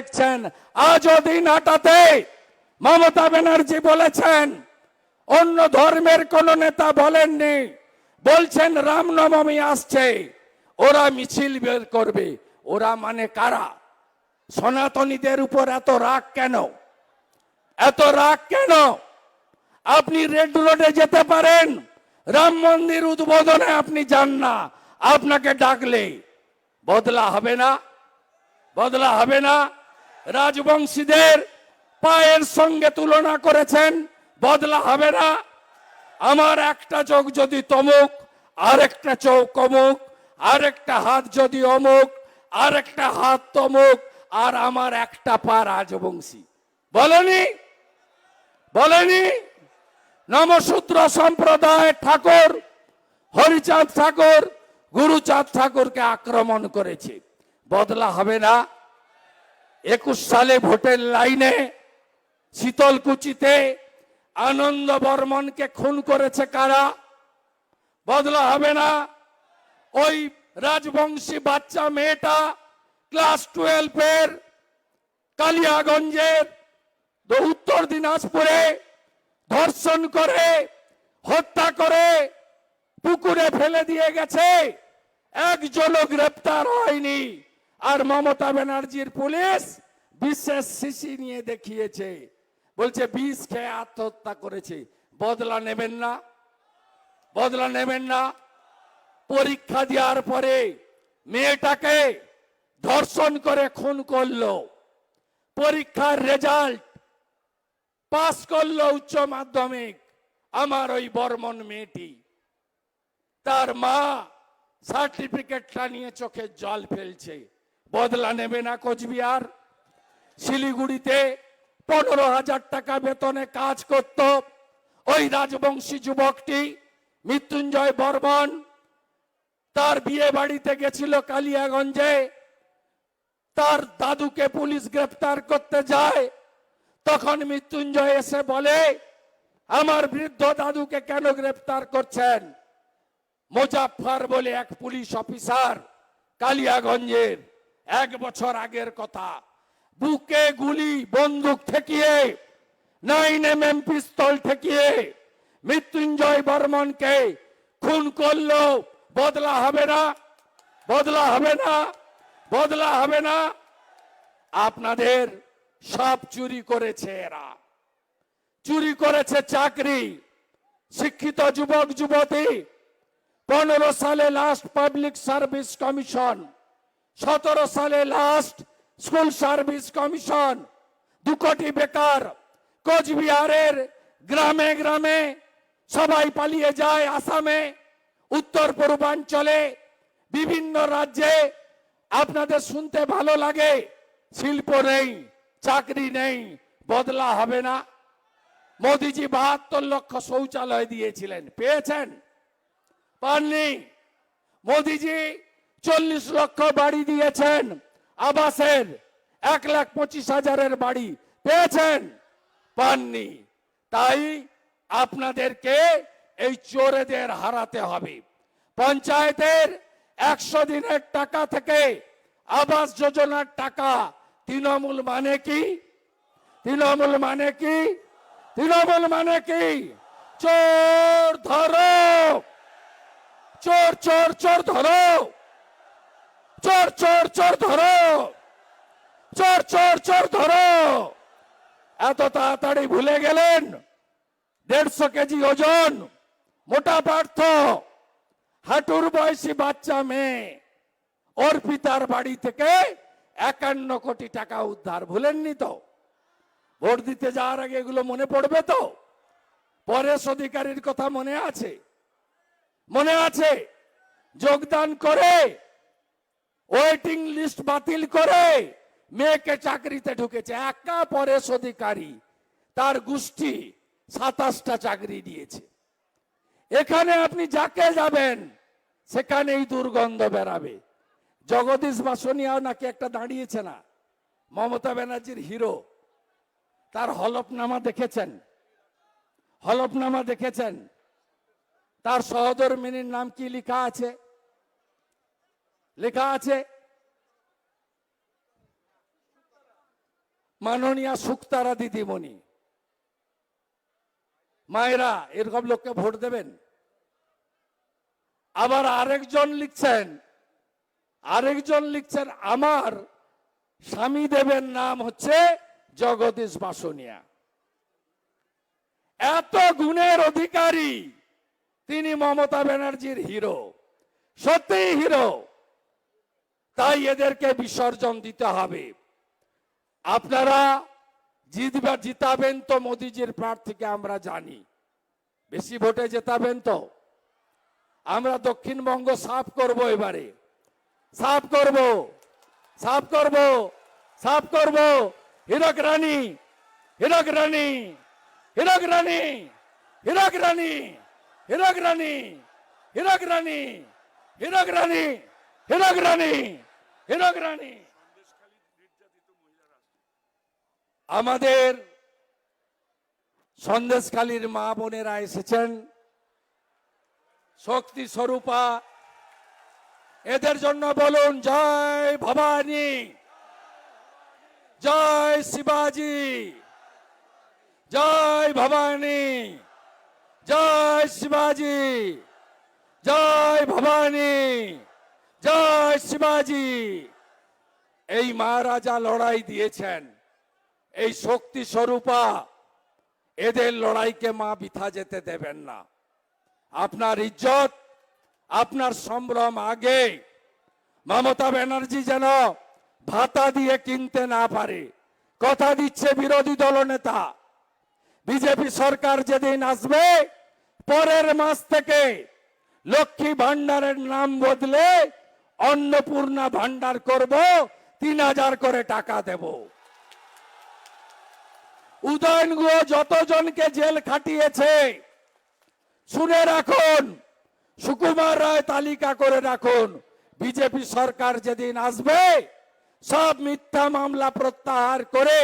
দেখছেন আজও দিন আটাতে মমতা ব্যানার্জি বলেছেন, অন্য ধর্মের কোন নেতা বলেননি, বলছেন রামনবমী আসছে, ওরা মিছিল বের করবে, ওরা মানে কারা? সনাতনীদের উপর এত রাগ কেন? এত রাগ কেন? আপনি রেড রোডে যেতে পারেন, রাম মন্দির উদ্বোধনে আপনি যান না, আপনাকে ডাকলে বদলা হবে না, বদলা হবে না। রাজবংশীদের পায়ের সঙ্গে তুলনা করেছেন, বদলা হবে না। আমার একটা চোখ যদি তমুক, আরেকটা চোখ অমুক, আরেকটা হাত যদি অমুক, আরেকটা হাত তমুক, আর আমার একটা পা রাজবংশী। বলেনি? বলেনি? নমসূত্র সম্প্রদায় ঠাকুর, হরিচাঁদ ঠাকুর, গুরুচাঁদ ঠাকুরকে আক্রমণ করেছে। বদলা হবে না। একুশ সালে ভোটের লাইনে শীতলকুচিতে আনন্দ বর্মনকে খুন করেছে কারা? বদলা হবে না। ওই রাজবংশী বাচ্চা মেয়েটা ক্লাস টুয়েলভের কালিয়াগঞ্জের উত্তর দিনাজপুরে ধর্ষণ করে, হত্যা করে, পুকুরে ফেলে দিয়ে গেছে। একজনও গ্রেপ্তার হয়নি। আর মমতা ব্যানার্জির পুলিশ বিশেষ শিশি নিয়ে দেখিয়েছে। বলছে, বিষ খেয়ে আত্মহত্যা করেছে। বদলা নেবেন না। বদলা নেবেন না। পরীক্ষা দেওয়ার পরে মেয়েটাকে ধর্ষণ করে খুন করল। পরীক্ষার রেজাল্ট পাস করল উচ্চ মাধ্যমিক। আমার ওই বর্মন মেয়েটি। তার মা সার্টিফিকেটটা নিয়ে চোখে জল ফেলছে। বদলা নেবে না কোচবিহার। শিলিগুড়িতে পনেরো হাজার টাকা বেতনে কাজ করত ওই রাজবংশী যুবকটি, মৃত্যুঞ্জয় বর্মন। তার বিয়ে বাড়িতে গেছিল কালিয়াগঞ্জে। তার দাদুকে পুলিশ গ্রেফতার করতে যায়। তখন মৃত্যুঞ্জয় এসে বলে, আমার বৃদ্ধ দাদুকে কেন গ্রেফতার করছেন? মোজাফফর বলে এক পুলিশ অফিসার কালিয়াগঞ্জের। এক বছর আগের কথা। বুকে গুলি, বন্দুক ঠেকিয়ে নাইন এম এম পিস্তল ঠেকিয়ে, মৃত্যুঞ্জয় বর্মনকে খুন করল। বদলা হবে না, বদলা হবে না, বদলা হবে না। আপনাদের সব চুরি করেছে এরা। চুরি করেছে চাকরি, শিক্ষিত যুবক, যুবতী। পনেরো সালে লাস্ট পাবলিক সার্ভিস কমিশন সতেরো সালে লাস্ট স্কুল সার্ভিস কমিশন দু কোটি বেকার কোচবিহারের গ্রামে গ্রামে সবাই পালিয়ে যায় আসামে, উত্তর পূর্বাঞ্চলে, বিভিন্ন রাজ্যে। আপনাদের শুনতে ভালো লাগে, শিল্প নেই, চাকরি নেই, বদলা হবে না। মোদিজি বাহাত্তর লক্ষ শৌচালয় দিয়েছিলেন, পেয়েছেন? পাননি। মোদিজি চল্লিশ লক্ষ বাড়ি দিয়েছেন। আবাসের এক লাখ পঁচিশ হাজারের বাড়ি পেয়েছেন, পাননি। তাই আপনাদেরকে এই চোরেদের হারাতে হবে। পঞ্চায়েতের একশো দিনের টাকা থেকে আবাস যোজনার টাকা তৃণমূল মানে কি? তৃণমূল মানে কি? তৃণমূল মানে কি? চোর ধরো! চোর চোর চোর ধরো! চোর চোর চোর ধরো। চোর চোর চোর ধরো। এত তাড়াতাড়ি ভুলে গেলেন? দেড়শো কেজি ওজন, মোটা পার্থ। হাঁটুর বয়সী বাচ্চা মেয়ে। ওর পিতার বাড়ি থেকে একান্ন কোটি টাকা উদ্ধার, ভুলেননি তো? ভোট দিতে যাওয়ার আগে এগুলো মনে পড়বে তো? পরেশ অধিকারীর কথা মনে আছে? মনে আছে? যোগদান করে ওয়েটিং লিস্ট বাতিল করে মেয়েকে চাকরিতে ঢুকেছে, একা পরেশ অধিকারী। তার গোষ্ঠী সাতাশটা চাকরি দিয়েছে। এখানে আপনি যাকে যাবেন, সেখানেই দুর্গন্ধ বেরাবে। জগদীশ বাসনিয়াও নাকি একটা দাঁড়িয়েছে না। মমতা ব্যানার্জির হিরো। তার হলফনামা দেখেছেন? হলফনামা দেখেছেন? তার সহধর্মিনীর নাম কি লেখা আছে? লেখা আছে, মাননীয়া সুক্তারা দিদিমণি। মায়েরা, এরকম লোককে ভোট দেবেন? আবার আরেকজন লিখছেন আরেকজন লিখছেন, আমার স্বামী দেবের নাম হচ্ছে জগদীশ বাসনিয়া। এত গুণের অধিকারী, তিনি মমতা ব্যানার্জির হিরো সত্যি হিরো। তাই এদেরকে বিসর্জন দিতে হবে। আপনারা জিতবা, জিতাবেন তো মোদিজির প্রার্থীকে আমরা জানি। বেশি ভোটে জেতাবেন তো। আমরা দক্ষিণবঙ্গ সাফ করব এবারে। সাফ করব। সাফ করব। সাফ করব। হীরক রানী। হীরক রানী। হীরক রানী। হীরক রানী। হীরক রানী। হীরক রানী। হীরক রানী। হীরক রানী। রানী আমাদের সন্দেশখালীর মা বোনেরা এসেছেন। শক্তি স্বরূপা, এদের জন্য বলুন জয় ভবানী, জয় শিবাজি, জয় ভবানী, জয় শিবাজি, জয় ভবানী। শিবাজি এই মহারাজা লড়াই দিয়েছেন, এই শক্তি স্বরূপা, এদের লড়াইকে মা বিথা যেতে দেবেন না। আপনার ইজ্জত, আপনার সম্ভ্রম আগে মমতা ব্যানার্জি যেন ভাতা দিয়ে কিনতে না পারে। কথা দিচ্ছে বিরোধী দলনেতা বিজেপি সরকার যেদিন আসবে, পরের মাস থেকে লক্ষ্মী ভান্ডারের নাম বদলে অন্নপূর্ণা ভান্ডার করব, তিন হাজার করে টাকা দেব। উদয়ন গুহ যতজনকে জেল খাটিয়েছে, শুনে রাখুন, সুকুমার রায় তালিকা করে রাখুন, বিজেপি সরকার যেদিন আসবে, সব মিথ্যা মামলা প্রত্যাহার করে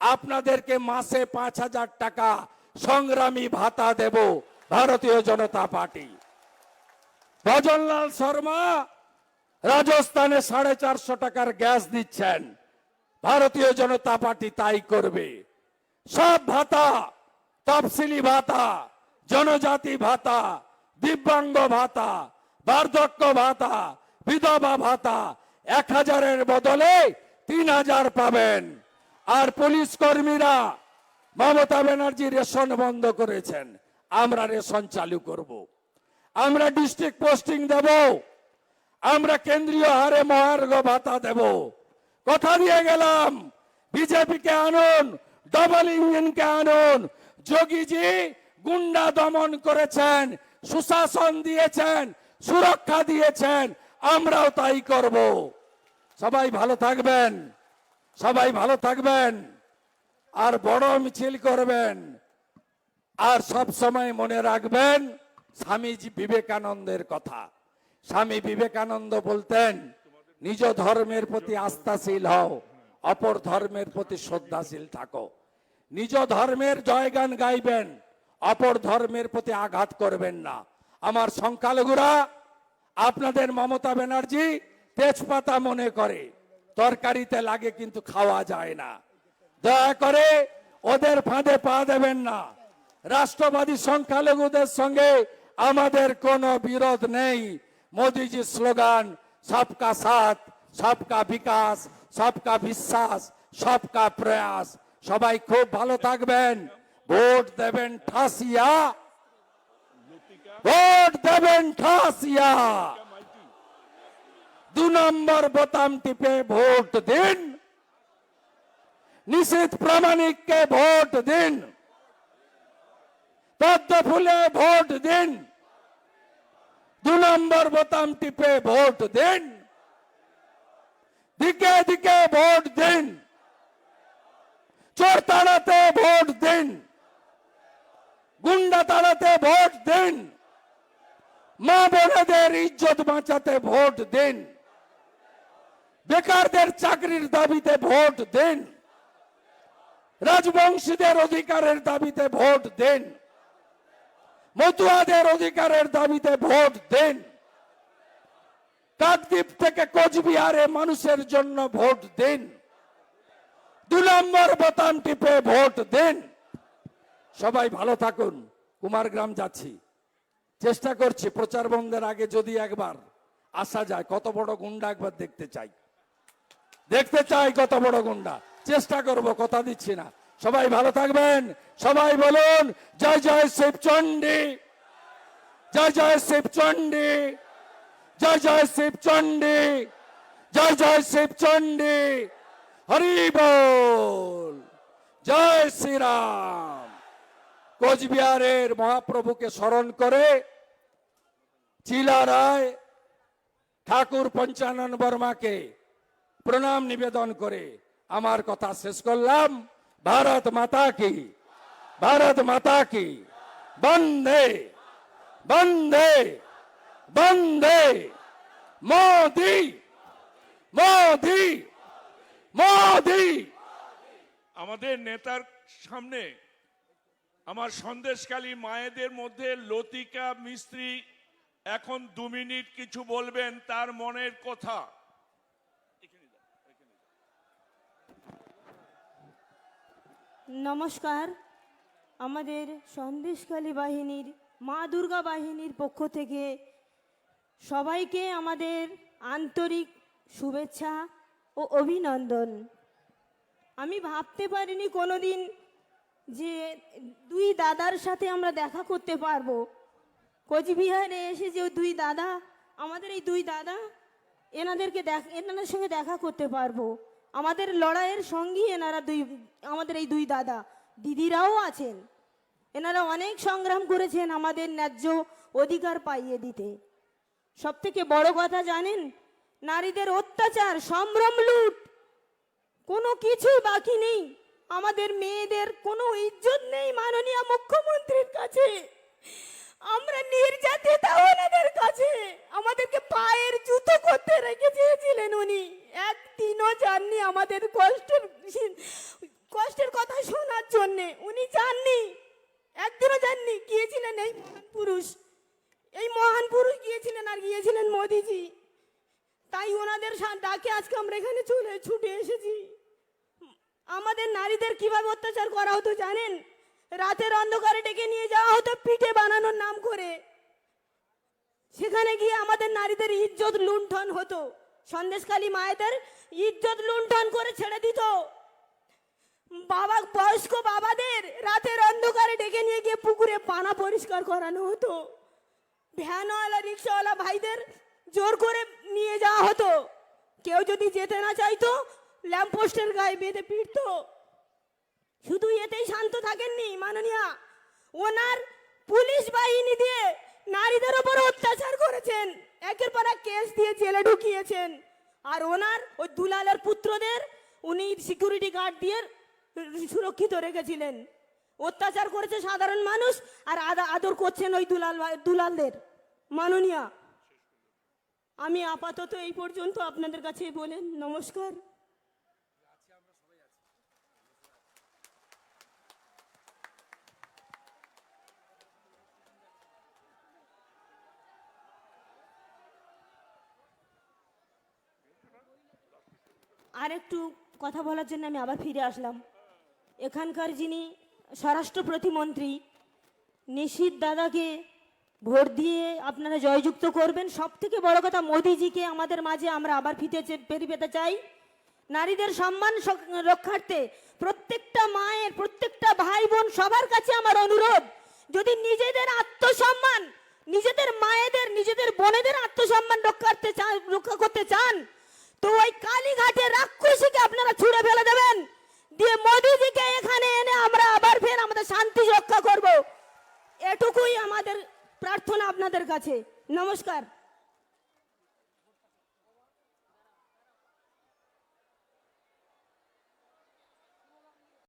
আপনাদেরকে মাসে পাঁচ হাজার টাকা সংগ্রামী ভাতা দেব, ভারতীয় জনতা পার্টি। ভজনলাল শর্মা রাজস্থানে সাড়ে চারশো টাকার গ্যাস দিচ্ছেন ভারতীয় জনতা পার্টি তাই করবে। সব ভাতা, তফসিলি ভাতা, জনজাতি ভাতা, দিব্যাঙ্গ ভাতা, বার্ধক্য ভাতা, বিধবা ভাতা এক হাজারের বদলে তিন হাজার পাবেন। আর পুলিশ কর্মীরা মমতা ব্যানার্জি রেশন বন্ধ করেছেন। আমরা রেশন চালু করব। আমরা ডিস্ট্রিক্ট পোস্টিং দেব। আমরা কেন্দ্রীয় হারে মহার্ঘ ভাতা দেব। কথা দিয়ে গেলাম, বিজেপিকে আনুন ডবল ইঞ্জিনকে আনুন। যোগীজি গুন্ডা দমন করেছেন, সুশাসন দিয়েছেন, সুরক্ষা দিয়েছেন, আমরাও তাই করব। সবাই ভালো থাকবেন, সবাই ভালো থাকবেন, আর বড় মিছিল করবেন, আর সব সময় মনে রাখবেন, স্বামীজি বিবেকানন্দের কথা। স্বামী বিবেকানন্দ বলতেন, নিজ ধর্মের প্রতি আস্থাশীল হও, অপর ধর্মের প্রতি শ্রদ্ধাশীল থাকো। নিজ ধর্মের জয়গান গাইবেন, অপর ধর্মের প্রতি আঘাত করবেন না। আমার সংখ্যালঘুরা, আপনাদের মমতা ব্যানার্জি তেজপাতা মনে করে, তরকারিতে লাগে কিন্তু খাওয়া যায় না। দয়া করে ওদের ফাঁদে পা দেবেন না। রাষ্ট্রবাদী সংখ্যালঘুদের সঙ্গে আমাদের কোনো বিরোধ নেই। মোদিজির স্লোগান সবকা সাথ সবকা বিকাশ সবকা বিশ্বাস সবকা প্রয়াস সবাই খুব ভালো থাকবেন ভোট দেবেন ঠাসিয়া ভোট দেবেন ঠাসিয়া দু নম্বর বোতাম টিপে ভোট দিন নিশীত প্রামাণিককে ভোট দিন পদ্ম ফুলে ভোট দিন দু নম্বর বোতাম টিপে ভোট দিন। দিকে দিকে ভোট দিন। চোর তাড়াতে ভোট দিন। গুন্ডা তাড়াতে ভোট দিন। মা বোনেদের ইজ্জত বাঁচাতে ভোট দিন। বেকারদের চাকরির দাবিতে ভোট দিন। রাজবংশীদের অধিকারের দাবিতে ভোট দিন। মতুয়াদের অধিকারের দাবিতে ভোট দিন। কাকদ্বীপ থেকে কোচবিহারে মানুষের জন্য ভোট দিন। দু নম্বর বোতাম টিপে ভোট দিন। সবাই ভালো থাকুন, কুমারগ্রাম যাচ্ছি। চেষ্টা করছি প্রচার বন্ধের আগে যদি একবার আসা যায়, কত বড় গুন্ডা একবার দেখতে চাই। দেখতে চাই কত বড় গুন্ডা। চেষ্টা করব, কথা দিচ্ছি না। সবাই ভালো থাকবেন। সবাই বলুন, জয় জয় শিবচণ্ডী জয় জয় শিবচণ্ডী জয় জয় শিবচণ্ডী জয় জয় শিবচণ্ডী হরি বল। জয় শ্রীরাম। কোচবিহারের মহাপ্রভুকে স্মরণ করে চিলা রায় ঠাকুর পঞ্চানন বর্মাকে প্রণাম নিবেদন করে আমার কথা শেষ করলাম। ভারত মাতা কি ভারত মাতা কি বন্দে বন্দে বন্দে মোদি মোদি মোদি আমাদের নেতার সামনে আমার সন্দেশকালী মায়েদের মধ্যে লতিকা মিস্ত্রি এখন দু মিনিট কিছু বলবেন, তার মনের কথা। নমস্কার। আমাদের সন্দেশকালী বাহিনীর, মা দুর্গা বাহিনীর পক্ষ থেকে সবাইকে আমাদের আন্তরিক শুভেচ্ছা ও অভিনন্দন। আমি ভাবতে পারিনি কোনোদিন যে দুই দাদার সাথে আমরা দেখা করতে পারব। কোচবিহারে এসে যে দুই দাদা, আমাদের এই দুই দাদা এনাদেরকে দেখ, এনাদের সঙ্গে দেখা করতে পারব। আমাদের লড়াইয়ের সঙ্গী এনারা দুই, আমাদের এই দুই দাদা। দিদিরাও আছেন। এনারা অনেক সংগ্রাম করেছেন আমাদের ন্যায্য অধিকার পাইয়ে দিতে। সব থেকে বড় কথা জানেন, নারীদের অত্যাচার, সম্ভ্রম, লুট, কোনো কিছুই বাকি নেই। আমাদের মেয়েদের কোনো ইজ্জত নেই মাননীয় মুখ্যমন্ত্রীর কাছে। আমরা নির্যাতিত ওনাদের কাছে। আমাদেরকে পায়ের জুতো করতে রেখে চেয়েছিলেন উনি। একদিনও যাননি আমাদের কষ্টের কষ্টের কথা শোনার জন্যে। উনি যাননি। একদিনও যাননি। গিয়েছিলেন এই মহান পুরুষ। এই মহান পুরুষ গিয়েছিলেন আর গিয়েছিলেন মোদিজি। তাই ওনাদের ডাকে আজকে আমরা এখানে চলে ছুটে এসেছি। আমাদের নারীদের কীভাবে অত্যাচার করা হতো জানেন? রাতের অন্ধকারে ডেকে নিয়ে যাওয়া হতো পিঠে বানানোর নাম করে। সেখানে গিয়ে আমাদের নারীদের ইজ্জত লুণ্ঠন হতো। সন্দেশকালী মায়েদের ইজ্জত লুণ্ঠন করে ছেড়ে দিত। বাবা, বয়স্ক বাবাদের রাতের অন্ধকারে ডেকে নিয়ে গিয়ে পুকুরে পানা পরিষ্কার করানো হতো। ভ্যানওয়ালা, রিক্সাওয়ালা ভাইদের জোর করে নিয়ে যাওয়া হতো। কেউ যদি যেতে না চাইতো, ল্যাম্পপোস্টের গায়ে বেঁধে পিটতো। শুধু এতেই শান্ত থাকেননি, মাননীয়া। ওনার পুলিশ বাহিনী দিয়ে নারীদের ওপর অত্যাচার করেছেন। একের পর এক কেস দিয়ে জেলে ঢুকিয়েছেন। আর ওনার ওই দুলালের পুত্রদের উনি সিকিউরিটি গার্ড দিয়ে সুরক্ষিত রেখেছিলেন। অত্যাচার করেছে সাধারণ মানুষ আর আদা- আদর করছেন ওই দুলাল দুলালদের। মাননীয়া, আমি আপাতত এই পর্যন্ত আপনাদের কাছে বলেন, নমস্কার। আর একটু কথা বলার জন্য আমি আবার ফিরে আসলাম। এখানকার যিনি স্বরাষ্ট্র প্রতিমন্ত্রী, নিশীত দাদাকে ভোট দিয়ে আপনারা জয়যুক্ত করবেন সব থেকে বড় কথা মোদিজিকে আমাদের মাঝে আমরা আবার ফিতে ফেরি পেতে চাই। নারীদের সম্মান রক্ষার্থে প্রত্যেকটা মায়ের, প্রত্যেকটা ভাই বোন সবার কাছে আমার অনুরোধ, যদি নিজেদের আত্মসম্মান, নিজেদের মায়েদের, নিজেদের বোনেদের আত্মসম্মান রক্ষার্থে চান রক্ষা করতে চান তো ওই কালীঘাটে রাক্ষসীকে আপনারা ছুঁড়ে ফেলে দেবেন। দিয়ে মোদীজিকে এখানে এনে আমরা আবার ফের আমাদের শান্তি রক্ষা করব। এটুকুই আমাদের প্রার্থনা আপনাদের কাছে। নমস্কার।